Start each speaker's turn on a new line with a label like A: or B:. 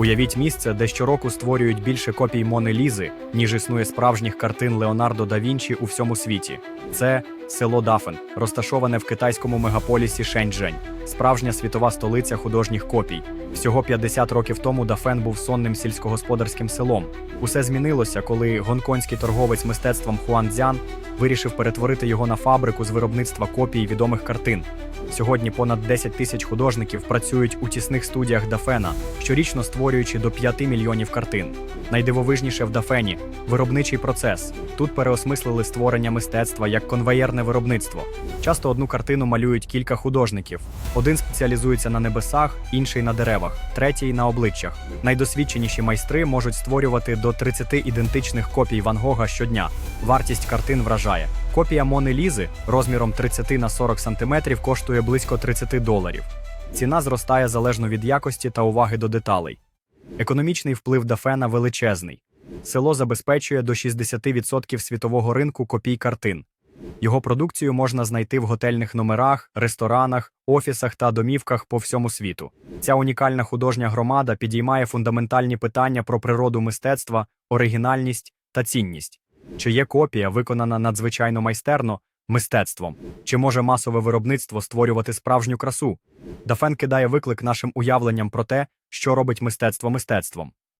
A: Уявіть місце, де щороку створюють більше копій Мони Лізи, ніж існує справжніх картин Леонардо да Вінчі у всьому світі. Це село Дафен, розташоване в китайському мегаполісі Шеньчжень, справжня світова столиця художніх копій. Всього 50 років тому Дафен був сонним сільськогосподарським селом. Усе змінилося, коли гонконгський торговець мистецтвом Хуан Цзян вирішив перетворити його на фабрику з виробництва копій відомих картин. Сьогодні понад 10 тисяч художників працюють у тісних студіях Дафена, щорічно створюючи до 5 мільйонів картин. Найдивовижніше в Дафені виробничий процес. Тут переосмислили створення мистецтва як конвеєрне виробництво. Часто одну картину малюють кілька художників. Один спеціалізується на небесах, інший на деревах, третій на обличчях. Найдосвідченіші майстри можуть створювати до 30 ідентичних копій Ван Гога щодня. Вартість картин вражає. Копія Мони Лізи розміром 30 на 40 см коштує близько 30 доларів. Ціна зростає залежно від якості та уваги до деталей. Економічний вплив Дафена величезний. Село забезпечує до 60% світового ринку копій картин. Його продукцію можна знайти в готельних номерах, ресторанах, офісах та домівках по всьому світу. Ця унікальна художня громада підіймає фундаментальні питання про природу мистецтва, оригінальність та цінність. Чи є копія, виконана надзвичайно майстерно, мистецтвом? Чи може масове виробництво створювати справжню красу? Дафен кидає виклик нашим уявленням про те, що робить мистецтво мистецтвом.